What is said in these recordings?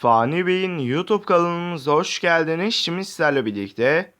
Fani Bey'in YouTube kanalımıza hoş geldiniz. Şimdi sizlerle birlikte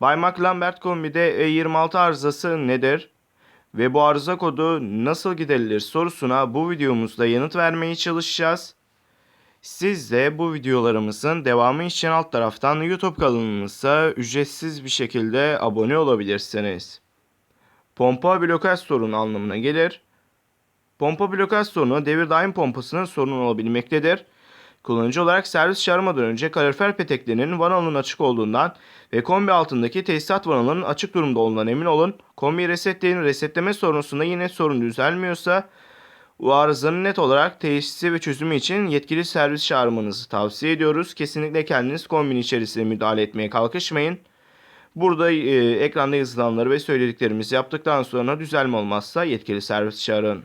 Baymak Lambert kombide E26 arızası nedir? Ve bu arıza kodu nasıl giderilir sorusuna bu videomuzda yanıt vermeye çalışacağız. Siz de bu videolarımızın devamı için alt taraftan YouTube kanalımıza ücretsiz bir şekilde abone olabilirsiniz. Pompa blokaj sorunu anlamına gelir. Pompa blokaj sorunu devir daim pompasının sorunu olabilmektedir. Kullanıcı olarak servis çağırmadan önce kalorifer peteklerinin vanalının açık olduğundan ve kombi altındaki tesisat vanalının açık durumda olduğundan emin olun. Kombi resetleyin resetleme sorunusunda yine sorun düzelmiyorsa bu arızanın net olarak teşhisi ve çözümü için yetkili servis çağırmanızı tavsiye ediyoruz. Kesinlikle kendiniz kombin içerisinde müdahale etmeye kalkışmayın. Burada e, ekranda yazılanları ve söylediklerimizi yaptıktan sonra düzelme olmazsa yetkili servis çağırın.